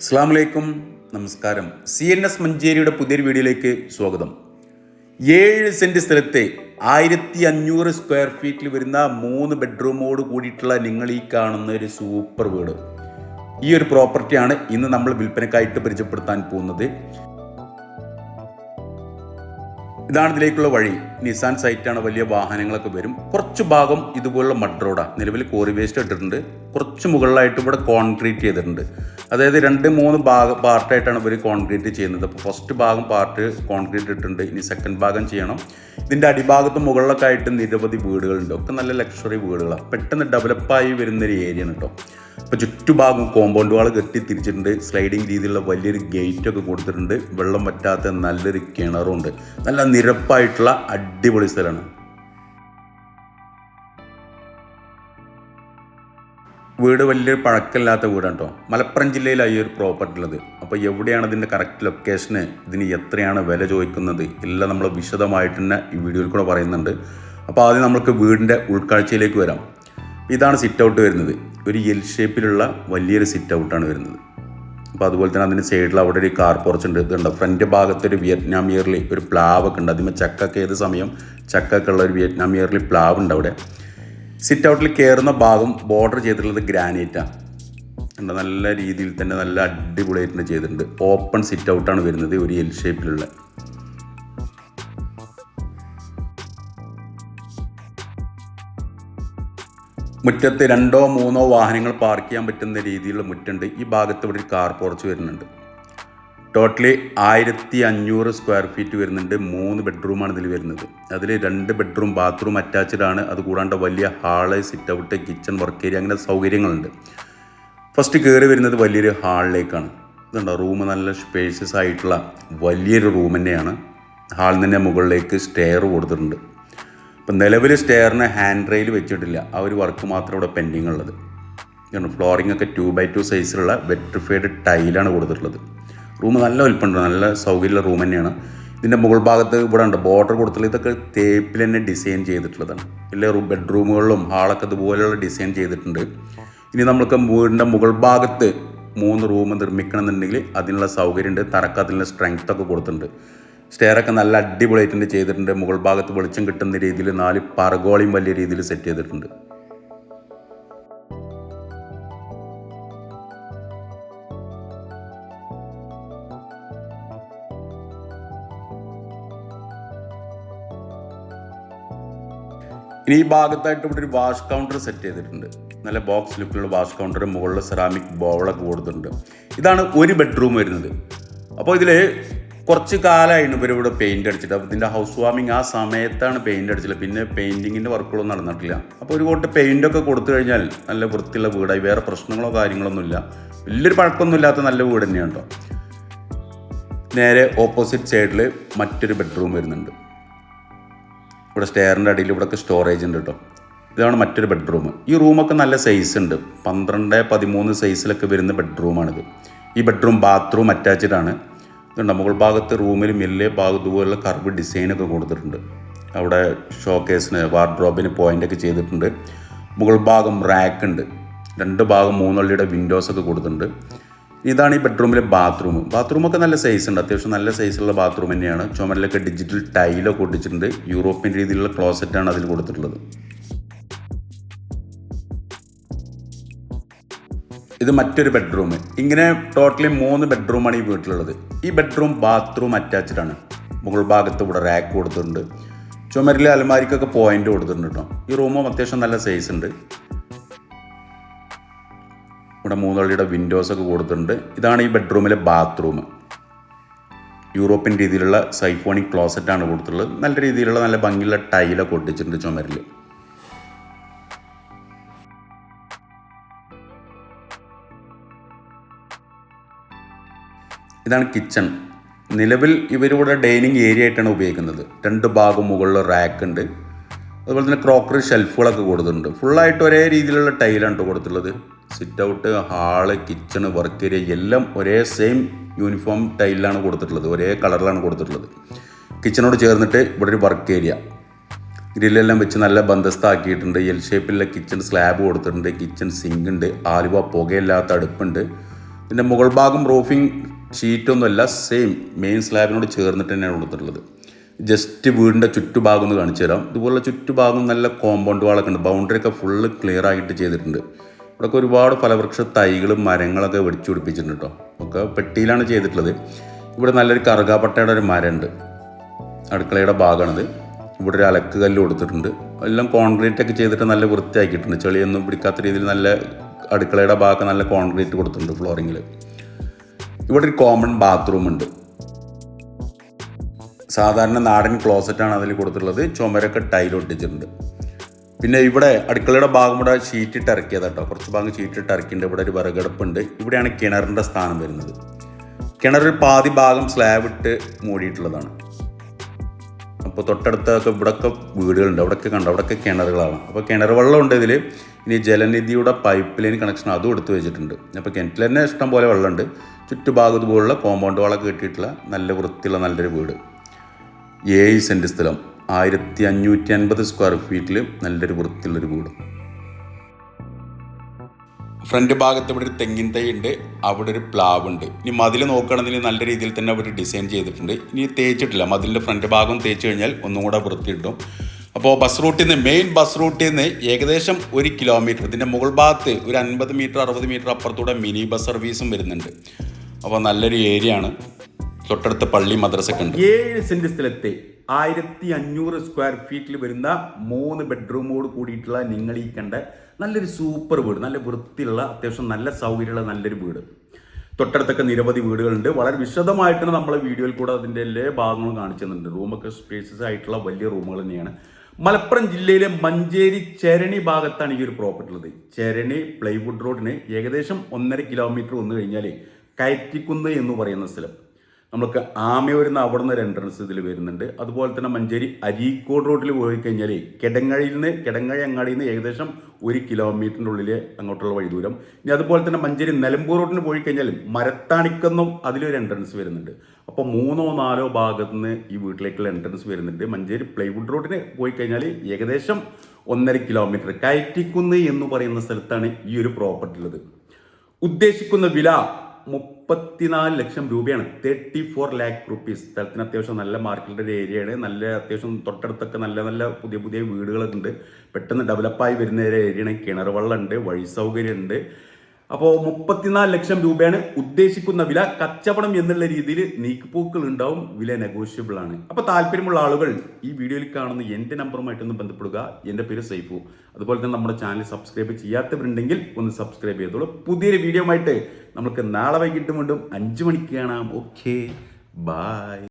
അസ്സാം വലൈക്കും നമസ്കാരം. സി എൻ എസ് മഞ്ചേരിയുടെ പുതിയൊരു വീഡിയോയിലേക്ക് സ്വാഗതം. ഏഴ് സെന്റ് സ്ഥലത്തെ ആയിരത്തി അഞ്ഞൂറ് സ്ക്വയർ ഫീറ്റിൽ വരുന്ന മൂന്ന് ബെഡ്റൂമോട് കൂടിയിട്ടുള്ള നിങ്ങൾ ഈ കാണുന്ന ഒരു സൂപ്പർ വീട്. ഈ ഒരു പ്രോപ്പർട്ടിയാണ് ഇന്ന് നമ്മൾ വിൽപ്പനക്കായിട്ട് പരിചയപ്പെടുത്താൻ പോകുന്നത്. ഇതാണ് ഇതിലേക്കുള്ള വഴി. നിസാൻ സൈറ്റാണ് വലിയ വാഹനങ്ങളൊക്കെ വരും. കുറച്ച് ഭാഗം ഇതുപോലുള്ള മഡ് റോഡാണ് നിലവിൽ കോറി വേസ്റ്റ് ഇട്ടിട്ടുണ്ട്. കുറച്ച് മുകളിലായിട്ട് ഇവിടെ കോൺക്രീറ്റ് ചെയ്തിട്ടുണ്ട്. അതായത് രണ്ട് മൂന്ന് ഭാഗം പാർട്ടായിട്ടാണ് ഇവർ കോൺക്രീറ്റ് ചെയ്യുന്നത്. അപ്പോൾ ഫസ്റ്റ് ഭാഗം പാർട്ട് കോൺക്രീറ്റ് ഇട്ടിട്ടുണ്ട്. ഇനി സെക്കൻഡ് ഭാഗം ചെയ്യണം. ഇതിന്റെ അടിഭാഗത്ത് മുകളിലൊക്കെ ആയിട്ട് നിരവധി വീടുകളുണ്ട്. ഒക്കെ നല്ല ലക്ഷറി വീടുകളാണ് പെട്ടെന്ന് ഡെവലപ്പായി വരുന്നൊരു ഏരിയ ആണ് കേട്ടോ അപ്പോൾ ചുറ്റുഭാഗം കോമ്പൗണ്ട് വാൾ കെട്ടി തിരിച്ചിട്ടുണ്ട് സ്ലൈഡിങ് രീതിയിലുള്ള വലിയൊരു ഗേറ്റൊക്കെ കൊടുത്തിട്ടുണ്ട്. വെള്ളം പറ്റാത്ത നല്ലൊരു കിണറുണ്ട്. നല്ല നിരപ്പായിട്ടുള്ള അടിപൊളി സ്ഥലമാണ്. വീട് വലിയൊരു പഴക്കമില്ലാത്ത വീടാണ് കേട്ടോ മലപ്പുറം ജില്ലയിലായി ഒരു പ്രോപ്പർട്ടി ഉള്ളത്. അപ്പോൾ എവിടെയാണ് ഇതിന്റെ കറക്റ്റ് ലൊക്കേഷന് ഇതിന് എത്രയാണ് വില ചോദിക്കുന്നത്? എല്ലാം നമ്മൾ വിശദമായിട്ട് തന്നെ ഈ വീഡിയോയിൽ കൂടെ പറയുന്നുണ്ട്. അപ്പോൾ ആദ്യം നമുക്ക് വീടിന്റെ ഉൾക്കാഴ്ചയിലേക്ക് വരാം. ഇതാണ് സിറ്റ് ഔട്ട് വരുന്നത്. ഒരു എൽ ഷേപ്പിലുള്ള വലിയൊരു സിറ്റ് ഔട്ടാണ് വരുന്നത്. അപ്പോൾ അതുപോലെ തന്നെ അതിന്റെ സൈഡിൽ അവിടെ ഒരു കാർ പോർച്ച് ഉണ്ട്. ഇതുണ്ട് ഫ്രണ്ട് ഭാഗത്തൊരു വിയറ്റ്നാം ഇയർലി ഒരു പ്ലാവൊക്കെ ഉണ്ട്. അതിന് ചക്കൊക്കെ ഏത് സമയം ചക്കൊക്കെ ഉള്ള ഒരു വിയറ്റ്നാം ഇയർലി പ്ലാവ് ഉണ്ട് അവിടെ. സിറ്റ് ഔട്ടിൽ കയറുന്ന ഭാഗം ബോർഡർ ചെയ്തിട്ടുള്ളത് ഗ്രാനൈറ്റാണ് ഉണ്ട് നല്ല രീതിയിൽ തന്നെ നല്ല അടിപൊളിയായിട്ട് ചെയ്തിട്ടുണ്ട്. ഓപ്പൺ സിറ്റ് ഔട്ടാണ് വരുന്നത് ഒരു എൽ ഷേപ്പിലുള്ള മുറ്റത്ത് രണ്ടോ മൂന്നോ വാഹനങ്ങൾ പാർക്ക് ചെയ്യാൻ പറ്റുന്ന രീതിയിലുള്ള മുറ്റുണ്ട്. ഈ ഭാഗത്ത് ഇവിടെ ഒരു കാർ പോർച്ച് വരുന്നുണ്ട്. ടോട്ടലി ആയിരത്തി അഞ്ഞൂറ് സ്ക്വയർ ഫീറ്റ് വരുന്നുണ്ട്. മൂന്ന് ബെഡ്റൂമാണ് ഇതിൽ വരുന്നത്. അതിൽ രണ്ട് ബെഡ്റൂം ബാത്റൂം അറ്റാച്ച്ഡ് ആണ്. അതുകൂടാണ്ട് വലിയ hall sit out kitchen work area അങ്ങനെ സൗകര്യങ്ങളുണ്ട്. ഫസ്റ്റ് കയറി വരുന്നത് വലിയൊരു ഹാളിലേക്കാണ് ഇതുണ്ടോ? റൂം നല്ല സ്പേഷ്യസ് ആയിട്ടുള്ള വലിയൊരു റൂം തന്നെയാണ്. ഹാളിൽ തന്നെ മുകളിലേക്ക് സ്റ്റെയർ കൊടുത്തിട്ടുണ്ട്. ഇപ്പം നിലവിൽ സ്റ്റെയറിന് ഹാൻഡ് റെയിൽ വെച്ചിട്ടില്ല. ആ ഒരു വർക്ക് മാത്രം ഇവിടെ പെൻഡിങ് ഉള്ളത്. ഫ്ലോറിംഗ് ഒക്കെ ടു ബൈ ടു സൈസിലുള്ള വെട്രിഫൈഡ് ടൈലാണ് കൊടുത്തിട്ടുള്ളത്. റൂം നല്ല വലിപ്പമുണ്ട്. നല്ല സൗകര്യമുള്ള റൂം തന്നെയാണ്. ഇതിന്റെ മുകൾ ഭാഗത്ത് ഇവിടെ ഉണ്ട്. ബോർഡർ കൊടുത്തിട്ടുള്ള ഇതൊക്കെ തേപ്പിൽ തന്നെ ഡിസൈൻ ചെയ്തിട്ടുള്ളതാണ്. എല്ലാ ബെഡ്റൂമുകളിലും ഹാളൊക്കെ ഇതുപോലെയുള്ള ഡിസൈൻ ചെയ്തിട്ടുണ്ട്. ഇനി നമ്മൾക്ക് വീടിന്റെ മുകൾ ഭാഗത്ത് മൂന്ന് റൂം നിർമ്മിക്കണം എന്നുണ്ടെങ്കിൽ അതിനുള്ള സൗകര്യമുണ്ട്. തറക്ക് അതിനുള്ള സ്ട്രെങ്ത് ഒക്കെ കൊടുത്തിട്ടുണ്ട്. സ്റ്റെയറൊക്കെ നല്ല അടിപൊളിയായിട്ടുണ്ട് ചെയ്തിട്ടുണ്ട്. മുകൾ ഭാഗത്ത് വെളിച്ചം കിട്ടുന്ന രീതിയിൽ നാല് പറഗോളിയും വലിയ രീതിയിൽ സെറ്റ് ചെയ്തിട്ടുണ്ട്. ഇനി ഈ ഭാഗത്തായിട്ട് ഇവിടെ ഒരു വാഷ് കൗണ്ടർ സെറ്റ് ചെയ്തിട്ടുണ്ട്. നല്ല ബോക്സ് ലുക്കിലുള്ള വാഷ് കൗണ്ടർ മുകളിൽ സെറാമിക് ബോളൊക്കെ കൊടുത്തിട്ടുണ്ട്. ഇതാണ് ഒരു ബെഡ്റൂം വരുന്നത്. അപ്പോൾ ഇതിൽ കുറച്ച് കാലമായിരുന്നു ഇവർ ഇവിടെ പെയിന്റ് അടിച്ചിട്ട്. അപ്പോൾ ഇതിന്റെ ഹൗസ് വാമിങ് ആ സമയത്താണ് പെയിന്റ് അടിച്ചത് പിന്നെ പെയിന്റിങ്ങിന്റെ വർക്കുകളൊന്നും നടന്നിട്ടില്ല. അപ്പോൾ ഒരു കൂട്ട് പെയിന്റൊക്കെ കൊടുത്തു കഴിഞ്ഞാൽ നല്ല വൃത്തിയുള്ള വീടായി. വേറെ പ്രശ്നങ്ങളോ കാര്യങ്ങളൊന്നുമില്ല. വലിയൊരു പഴക്കമൊന്നുമില്ലാത്ത നല്ല വീട് തന്നെയാണ് കേട്ടോ നേരെ ഓപ്പോസിറ്റ് സൈഡിൽ മറ്റൊരു ബെഡ്റൂം വരുന്നുണ്ട്. ഇവിടെ സ്റ്റെയറിന്റെ അടിയിൽ ഇവിടെയൊക്കെ സ്റ്റോറേജ് ഉണ്ട് കേട്ടോ ഇതാണ് മറ്റൊരു ബെഡ്റൂം ഈ റൂമൊക്കെ നല്ല സൈസ് ഉണ്ട്. പന്ത്രണ്ട് പതിമൂന്ന് സൈസിലൊക്കെ വരുന്ന ബെഡ്റൂമാണിത് ഈ ബെഡ്റൂം ബാത്റൂം അറ്റാച്ച്ഡ് ആണ്. ഇതുണ്ട്. മുകൾ ഭാഗത്ത് റൂമിൽ മെല്ലെ ഭാഗത്ത് പോലുള്ള കർവ് ഡിസൈനൊക്കെ കൊടുത്തിട്ടുണ്ട്. അവിടെ ഷോക്കേസിന് വാർഡ്രോബിന് പോയിന്റൊക്കെ ചെയ്തിട്ടുണ്ട്. മുകൾ ഭാഗം റാക്ക് ഉണ്ട്. രണ്ട് ഭാഗം മൂന്നള്ളിയുടെ വിൻഡോസൊക്കെ കൊടുത്തിട്ടുണ്ട്. ഇതാണ് ഈ ബെഡ്റൂമിലെ ബാത്റൂം ബാത്റൂമൊക്കെ നല്ല സൈസ് ഉണ്ട്. അത്യാവശ്യം നല്ല സൈസുള്ള ബാത്റൂം തന്നെയാണ്. ചുമരിലൊക്കെ ഡിജിറ്റൽ ടൈലൊക്കെ ഒട്ടിച്ചിട്ടുണ്ട്. യൂറോപ്യൻ രീതിയിലുള്ള ക്ലോസറ്റാണ് അതിൽ കൊടുത്തിട്ടുള്ളത്. ഇത് മറ്റൊരു ബെഡ്റൂം ഇങ്ങനെ ടോട്ടലി മൂന്ന് ബെഡ്റൂമാണ് ഈ വീട്ടിലുള്ളത്. ഈ ബെഡ്റൂം ബാത്റൂം അറ്റാച്ച്ഡ് ആണ്. മുകൾ ഭാഗത്ത് ഇവിടെ റാക്ക് കൊടുത്തിട്ടുണ്ട്. ചുമരിൽ അലമാരിക്കൊക്കെ പോയിന്റ് കൊടുത്തിട്ടുണ്ട് കേട്ടോ ഈ റൂമും അത്യാവശ്യം നല്ല സൈസ് ഉണ്ട്. ഇവിടെ മൂന്നള്ളിയുടെ വിൻഡോസ് ഒക്കെ കൊടുത്തിട്ടുണ്ട്. ഇതാണ് ഈ ബെഡ്റൂമിലെ ബാത്റൂം യൂറോപ്യൻ രീതിയിലുള്ള സൈഫോണിക് ക്ലോസറ്റാണ് കൊടുത്തിട്ടുള്ളത്. നല്ല രീതിയിലുള്ള നല്ല ഭംഗിയുള്ള ടൈലൊക്കെ ഒട്ടിച്ചിട്ടുണ്ട് ചുമരിൽ ഇതാണ് കിച്ചൺ നിലവിൽ ഇവരിവിടെ ഡൈനിങ് ഏരിയ ആയിട്ടാണ് ഉപയോഗിക്കുന്നത്. രണ്ട് ഭാഗം മുകളിൽ റാക്ക് ഉണ്ട്. അതുപോലെ തന്നെ ക്രോക്കറി ഷെൽഫുകളൊക്കെ കൊടുത്തിട്ടുണ്ട്. ഫുള്ളായിട്ട് ഒരേ രീതിയിലുള്ള ടൈലാണ് കൊടുത്തിട്ടുള്ളത്. Sit out hall kitchen work area എല്ലാം ഒരേ സെയിം യൂണിഫോം ടൈലിലാണ് കൊടുത്തിട്ടുള്ളത്. ഒരേ കളറിലാണ് കൊടുത്തിട്ടുള്ളത്. കിച്ചണോട് ചേർന്നിട്ട് ഇവിടെ ഒരു വർക്ക് ഏരിയ ഗ്രില്ലെല്ലാം വെച്ച് നല്ല ബന്ധസ്ഥാക്കിയിട്ടുണ്ട് എൽ ഷേപ്പിലുള്ള കിച്ചൺ സ്ലാബ് കൊടുത്തിട്ടുണ്ട്. കിച്ചൺ സിങ്ക് ഉണ്ട്. ആലുവ പുകയില്ലാത്ത അടുപ്പുണ്ട്. പിന്നെ മുകൾ ഭാഗം റൂഫിംഗ് ഷീറ്റൊന്നുമല്ല സെയിം മെയിൻ സ്ലാബിനോട് ചേർന്നിട്ട് തന്നെയാണ് കൊടുത്തിട്ടുള്ളത്. ജസ്റ്റ് വീടിന്റെ ചുറ്റുഭാഗം ഒന്ന് കാണിച്ചു തരാം. ഇതുപോലുള്ള ചുറ്റുഭാഗം നല്ല കോമ്പൗണ്ട് വാളൊക്കെ ഉണ്ട്. ബൗണ്ടറി ഒക്കെ ഫുള്ള് ക്ലിയർ ആയിട്ട് ചെയ്തിട്ടുണ്ട്. ഇവിടെയൊക്കെ ഒരുപാട് ഫലവൃക്ഷ തൈകളും മരങ്ങളൊക്കെ വെടിച്ചു പിടിപ്പിച്ചിട്ടുണ്ട് കേട്ടോ. ഒക്കെ പെട്ടിയിലാണ് ചെയ്തിട്ടുള്ളത്. ഇവിടെ നല്ലൊരു കറുകാപ്പട്ടയുടെ ഒരു മരമുണ്ട്. അടുക്കളയുടെ ഭാഗമാണിത്. ഇവിടെ ഒരു അലക്ക് കല്ല് കൊടുത്തിട്ടുണ്ട്. എല്ലാം കോൺക്രീറ്റ് ഒക്കെ ചെയ്തിട്ട് നല്ല വൃത്തിയാക്കിയിട്ടുണ്ട്. ചെളിയൊന്നും പിടിക്കാത്ത രീതിയിൽ നല്ല അടുക്കളയുടെ ഭാഗം നല്ല കോൺക്രീറ്റ് കൊടുത്തിട്ടുണ്ട് ഫ്ലോറിങ്ങിൽ ഇവിടെ ഒരു കോമൺ ബാത്റൂം ഉണ്ട്. സാധാരണ നാടൻ ക്ലോസറ്റാണ് അതിൽ കൊടുത്തിട്ടുള്ളത്. ചുമരൊക്കെ ടൈൽ ഒട്ടിച്ചിട്ടുണ്ട്. പിന്നെ ഇവിടെ അടുക്കളയുടെ ഭാഗം ഇവിടെ ഷീറ്റ് ഇട്ട് ഇറക്കിയതാണ് കേട്ടോ കുറച്ച് ഭാഗം ഷീറ്റ് ഇട്ട് ഇറക്കിയിട്ടുണ്ട്. ഇവിടെ ഒരു വിറകടുപ്പുണ്ട്. ഇവിടെയാണ് കിണറിന്റെ സ്ഥാനം വരുന്നത്. കിണറിൽ പാതി ഭാഗം സ്ലാബ് ഇട്ട് മൂടിയിട്ടുള്ളതാണ്. അപ്പോൾ തൊട്ടടുത്തൊക്കെ ഇവിടെയൊക്കെ വീടുകളുണ്ട്. അവിടെയൊക്കെ കണ്ടു? അവിടെയൊക്കെ കിണറുകളാണ്. അപ്പോൾ കിണർ വെള്ളം ഉണ്ട് ഇതിൽ ഇനി ജലനിധിയുടെ പൈപ്പ് ലൈൻ കണക്ഷൻ അതും എടുത്തു വെച്ചിട്ടുണ്ട്. അപ്പോൾ കിണറ്റിൽ തന്നെ ഇഷ്ടം പോലെ വെള്ളമുണ്ട്. ചുറ്റുഭാഗത്ത് പോലുള്ള കോമ്പൗണ്ട് വളമൊക്കെ കിട്ടിയിട്ടുള്ള നല്ല വൃത്തിയുള്ള നല്ലൊരു വീട്. ഏഴ് സെന്റ് സ്ഥലം. ആയിരത്തി അഞ്ഞൂറ്റി അൻപത് സ്ക്വയർ ഫീറ്റിൽ നല്ലൊരു വൃത്തിയുള്ളൊരു വീട്. ഫ്രണ്ട് ഭാഗത്ത് ഇവിടെ ഒരു തെങ്ങിൻ തൈ ഉണ്ട്. അവിടെ ഒരു പ്ലാവ് ഉണ്ട് ഇനി മതിൽ നോക്കുകയാണെങ്കിൽ നല്ല രീതിയിൽ തന്നെ അവർ ഡിസൈൻ ചെയ്തിട്ടുണ്ട്. ഇനി തേച്ചിട്ടില്ല. മതിലിന്റെ ഫ്രണ്ട് ഭാഗം തേച്ച് കഴിഞ്ഞാൽ ഒന്നും കൂടെ വൃത്തി കിട്ടും. അപ്പോൾ ബസ് റൂട്ടിൽ നിന്ന് മെയിൻ ബസ് റൂട്ടിൽ നിന്ന് ഏകദേശം ഒരു കിലോമീറ്റർ ഇതിന്റെ മുകൾ ഭാഗത്ത് ഒരു അൻപത് മീറ്റർ അറുപത് മീറ്റർ അപ്പുറത്തൂടെ മിനി ബസ് സർവീസും വരുന്നുണ്ട്. അപ്പോൾ നല്ലൊരു ഏരിയ ആണ്. തൊട്ടടുത്ത് പള്ളി മദ്രസൊക്കെ ഉണ്ട്. ഏഴ് സെന്റ് സ്ഥലത്തെ ആയിരത്തി അഞ്ഞൂറ് സ്ക്വയർ ഫീറ്റിൽ വരുന്ന മൂന്ന് ബെഡ്റൂമോട് കൂടിയിട്ടുള്ള നിങ്ങൾ ഈ കണ്ട നല്ലൊരു സൂപ്പർ വീട്. നല്ല വൃത്തിയുള്ള അത്യാവശ്യം നല്ല സൗകര്യമുള്ള നല്ലൊരു വീട്. തൊട്ടടുത്തൊക്കെ നിരവധി വീടുകളുണ്ട്. വളരെ വിശദമായിട്ട് നമ്മളെ വീഡിയോയിൽ കൂടെ അതിന്റെ എല്ലാ ഭാഗങ്ങളും കാണിച്ചു തന്നിട്ടുണ്ട്. റൂമൊക്കെ സ്പേസസ് ആയിട്ടുള്ള വലിയ റൂമുകൾ തന്നെയാണ്. മലപ്പുറം ജില്ലയിലെ മഞ്ചേരി ചരണി ഭാഗത്താണ് ഈ ഒരു പ്രോപ്പർട്ടി ഉള്ളത്. ചരണി പ്ലൈവുഡ് റോഡിന് ഏകദേശം ഒന്നര കിലോമീറ്റർ വന്നു കഴിഞ്ഞാൽ കയറ്റിക്കുന്ന് എന്ന് പറയുന്ന സ്ഥലം. നമുക്ക് ആമയൂരിന്ന് അവിടെ നിന്ന് എൻട്രൻസ് ഇതിൽ വരുന്നുണ്ട്. അതുപോലെ തന്നെ മഞ്ചേരി അരീക്കോട് റോഡിൽ പോയി കഴിഞ്ഞാൽ കിടങ്ങഴിയിൽ നിന്ന് കിടങ്ങഴി അങ്ങാടിയിൽ നിന്ന് ഏകദേശം ഒരു കിലോമീറ്ററിന്റെ ഉള്ളിൽ അങ്ങോട്ടുള്ള വഴി ദൂരം. ഇനി അതുപോലെ തന്നെ മഞ്ചേരി നിലമ്പൂർ റോഡിന് പോയി കഴിഞ്ഞാൽ മരത്താണിക്കെന്നും അതിലൊരു എൻട്രൻസ് വരുന്നുണ്ട്. അപ്പോൾ മൂന്നോ നാലോ ഭാഗത്തു നിന്ന് ഈ വീട്ടിലേക്കുള്ള എൻട്രൻസ് വരുന്നുണ്ട്. മഞ്ചേരി പ്ലൈവുഡ് റോഡിന് പോയി കഴിഞ്ഞാൽ ഏകദേശം ഒന്നര കിലോമീറ്റർ കയറ്റിക്കുന്ന് എന്ന് പറയുന്ന സ്ഥലത്താണ് ഈ ഒരു പ്രോപ്പർട്ടി ഉള്ളത്. ഉദ്ദേശിക്കുന്ന വില മുപ്പത്തിനാല് ലക്ഷം രൂപയാണ്. തേർട്ടി ഫോർ ലാക്ക് റുപ്പീസ് സ്ഥലത്തിന് അത്യാവശ്യം നല്ല മാർക്കറ്റിന്റെ ഒരു ഏരിയയാണ് നല്ല അത്യാവശ്യം തൊട്ടടുത്തൊക്കെ നല്ല നല്ല പുതിയ പുതിയ വീടുകളൊക്കെ ഉണ്ട്. പെട്ടെന്ന് ഡെവലപ്പായി വരുന്ന ഒരു ഏരിയയാണ് കിണർ വെള്ളമുണ്ട് വഴി സൗകര്യമുണ്ട്. അപ്പോൾ മുപ്പത്തിനാല് ലക്ഷം രൂപയാണ് ഉദ്ദേശിക്കുന്ന വില കച്ചവടം എന്നുള്ള രീതിയിൽ നീക്കുപോക്കുകൾ ഉണ്ടാവും വില നെഗോഷ്യബിൾ ആണ്. അപ്പോൾ താല്പര്യമുള്ള ആളുകൾ ഈ വീഡിയോയിൽ കാണുന്ന എന്റെ നമ്പറുമായിട്ടൊന്ന് ബന്ധപ്പെടുക. എന്റെ പേര് സൈഫു. അതുപോലെ തന്നെ നമ്മുടെ ചാനൽ സബ്സ്ക്രൈബ് ചെയ്യാത്തവരുണ്ടെങ്കിൽ ഒന്ന് സബ്സ്ക്രൈബ് ചെയ്തോളൂ. പുതിയൊരു വീഡിയോ ആയിട്ട് നമുക്ക് നാളെ വൈകിട്ട് വീണ്ടും അഞ്ച് മണിക്ക് കാണാം. ഓക്കെ. ബായ്